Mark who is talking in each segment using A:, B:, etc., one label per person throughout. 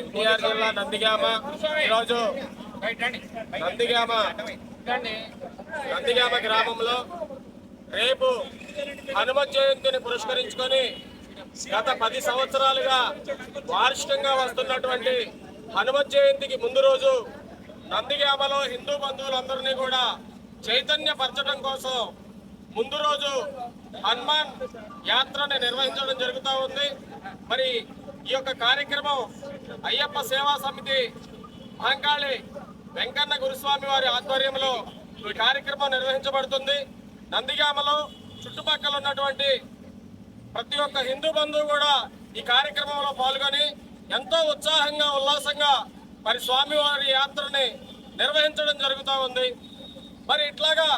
A: ఎన్టీఆర్ జిల్లా నందిగామ. ఈరోజు నందిగామ. నందిగామ గ్రామంలో రేపు హనుమ జయంతిని పురస్కరించుకొని గత పది సంవత్సరాలుగా వార్షికంగా వస్తున్నటువంటి హనుమ జయంతికి ముందు రోజు నందిగామలో హిందూ బంధువులందరినీ కూడా చైతన్యపరచడం కోసం ముందు రోజు హనుమాన్ యాత్రని నిర్వహించడం జరుగుతూ ఉంది. మరి ఈ యొక్క కార్యక్రమం అయ్యప్ప సేవా సమితి మహంకాళి వెంకన్న గురుస్వామి వారి ఆధ్వర్యంలో ఈ కార్యక్రమం నిర్వహించబడుతుంది. నందిగామలో చుట్టుపక్కల ఉన్నటువంటి ప్రతి ఒక్క హిందూ బంధువు కూడా ఈ కార్యక్రమంలో పాల్గొని ఎంతో ఉత్సాహంగా ఉల్లాసంగా మరి స్వామివారి యాత్రని నిర్వహించడం జరుగుతూ ఉంది. మరి ఇట్లాగా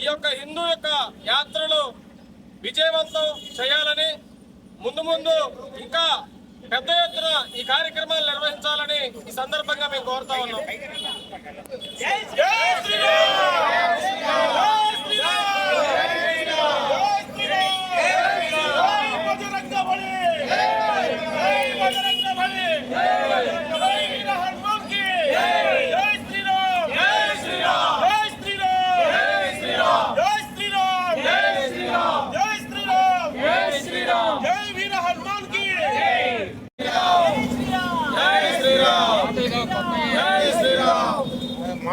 A: ఈ యొక్క హిందూ యొక్క యాత్రలు విజయవంతం చేయాలని ముందు ముందు ఇంకా పెద్ద ఎత్తున ఈ కార్యక్రమాలు నిర్వహించాలని ఈ సందర్భంగా మేము కోరుతా ఉన్నాం.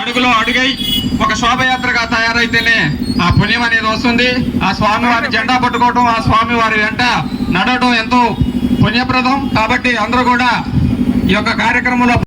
B: అడుగులో అడుగై ఒక శోభయాత్రగా తయారైతేనే ఆ పుణ్యం అనేది వస్తుంది. ఆ స్వామి వారి జెండా పట్టుకోవటం ఆ స్వామి వారి వెంట నడవటం ఎంతో పుణ్యప్రదం. కాబట్టి అందరూ కూడా ఈ యొక్క కార్యక్రమంలో